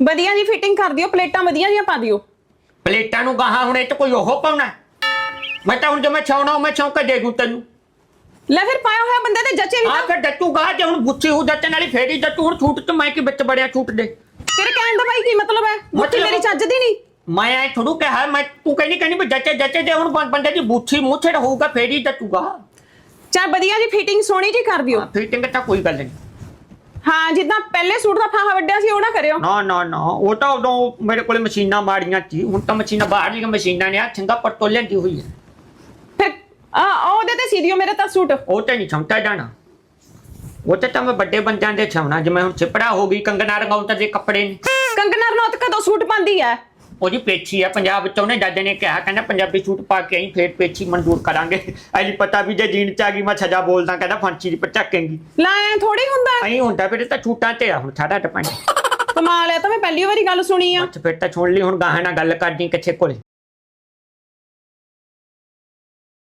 ਵਧੀਆ ਜੀ ਫਿਟਿੰਗ ਕਰ ਦਿਓ ਪਲੇਟਾਂ ਵਧੀਆ ਜੀਆਂ ਪਾ ਦਿਓ। ਪਲੇਟਾਂ ਨੂੰ ਗਾਹਾਂ ਹੁਣ ਇਹ ਚ ਕੋਈ ਉਹ ਪਾਉਣਾ? ਮੈਂ ਤਾਂ ਹੁਣ ਜੇ ਮੈਂ ਛਾਉਣਾ ਮੈਂ ਛਾਉ ਕੇ ਦੇ ਦੂੰ ਤੈਨੂੰ। ਲੈ ਫਿਰ ਪਾਇਆ ਹੋਇਆ ਬੰਦੇ ਤੇ ਜੱਚੇ ਵੀ ਆ ਤਾਂ ਕੇ ਡੱਟੂ ਗਾ ਜੇ ਹੁਣ ਗੁੱਛੀ ਹੋ ਜੱਟਣ ਵਾਲੀ ਫੇਰੀ ਡੱਟੂ ਹੁਣ ਛੂਟ ਤੇ ਮੈਂ ਕੀ ਵਿੱਚ ਬੜਿਆ ਛੂਟ ਦੇ? ਤੇਰੇ ਕਹਿਣ ਦਾ ਭਾਈ ਕੀ ਮਤਲਬ ਹੈ? ਮੁੱਠੀ ਮਤਲਬ- ਮੇਰੀ ਚੱਜਦੀ ਨਹੀਂ। ਮੈਂ ਐ ਥੋੜੂ ਕਿਹਾ ਮੈਂ ਤੂੰ ਕਹਿੰਦੀ ਕਹਿੰਦੀ ਵੀ ਜੱਚੇ ਜੱਚੇ ਜੇ ਹੁਣ ਬੰ- ਬੰਦੇ ਦੀ ਬੂਥੀ ਮੂੰਹ ਛੇੜ ਹੋਊਗਾ ਫੇਰੀ ਡੱਟੂਗਾ ਚੱਲ ਵਧੀਆ ਜੀ ਫਿਟਿੰਗ ਸੋਹਣੀ ਜੀ ਕਰ ਦਿਓ। ਫਿਟਿੰਗ ਤਾਂ ਕੋਈ ਗੱਲ ਨਹੀਂ। ਹਾਂ ਜਿੱਦਾਂ ਪਹਿਲੇ ਸੂਟ ਦਾ ਫਾਹਾ ਵੱਡਿਆ ਸੀ ਉਹ ਨਾ ਕਰਿਓ। ਨਾ ਨਾ ਨਾ ਉਹ ਤਾਂ ਉਦੋਂ ਮੇਰੇ ਕੋਲੇ ਮਸ਼ੀਨਾਂ ਮਾੜੀਆਂ ਸੀ ਹੁਣ ਤਾਂ ਮਸ਼ੀਨਾਂ ਬਾਹਰਲੀਆਂ ਮਸ਼ੀਨਾਂ ਨੇ ਆ ਸਿੰਗਾਪੁਰ ਤੋਂ ਲੈਂਦੀ ਹੋਈ ਹੈ। ਫਿਰ ਆ ਉਹਦੇ ਤੇ ਸੀ ਦਿਓ ਮੇਰੇ ਤਾਂ ਸੂਟ। ਉਹ ਤੇ ਨਹੀਂ ਛਮਤਾ ਜਾਣਾ। ਉਹ ਤੇ ਤਾਂ ਮੈਂ ਵੱਡੇ ਬੰਦਿਆਂ ਦੇ ਛਮਣਾ ਜਿਵੇਂ ਹੁਣ ਛਿਪੜਾ ਹੋ ਗਈ ਕੰਗਨਾ ਰੰਗਾਉਂਤਾ ਦੇ ਕੱਪੜੇ ਨੇ। ਕੰਗਨਾ ਰਣੌਤ ਕਦੋਂ ਸੂਟ ਪਾਉਂਦੀ ਹੈ? ਉਹਦੀ ਪੇਛੀ ਆ ਪੰਜਾਬ ਵਿੱਚ ਉਹਨੇ ਦਾਦੇ ਨੇ ਕਿਹਾ ਕਹਿੰਦਾ ਪੰਜਾਬੀ ਸੂਟ ਪਾ ਕੇ ਆਈ ਫੇਰ ਪੇਛੀ ਮਨਜ਼ੂਰ ਕਰਾਂਗੇ। ਐਲੀ ਪਤਾ ਵੀ ਜੇ ਜੀਣ ਚ ਆ ਗਈ ਮੈਂ ਸਜ਼ਾ ਬੋਲਦਾ ਕਹਿੰਦਾ ਫਾਂਸੀ ਦੀ ਪਚਾਕੇਂਗੀ ਲੈ ਐ ਥੋੜੀ ਹੁੰਦਾ। ਐਂ ਹੁੰਦਾ ਫਿਰ ਤਾਂ ਛੂਟਾਂ ਤੇ ਆ ਹੁਣ ਸਾਡਾ ਡਿਪੈਂਡ ਕਮਾਲ ਹੈ ਤਾਂ ਮੈਂ ਪਹਿਲੀ ਵਾਰੀ ਗੱਲ ਸੁਣੀ ਆ। ਅੱਛਾ ਫਿਰ ਤਾਂ ਸੁਣ ਲਈ ਹੁਣ ਗਾਹਾਂ ਨਾਲ ਗੱਲ ਕਰਦੀ ਕਿੱਥੇ ਕੋਲੇ।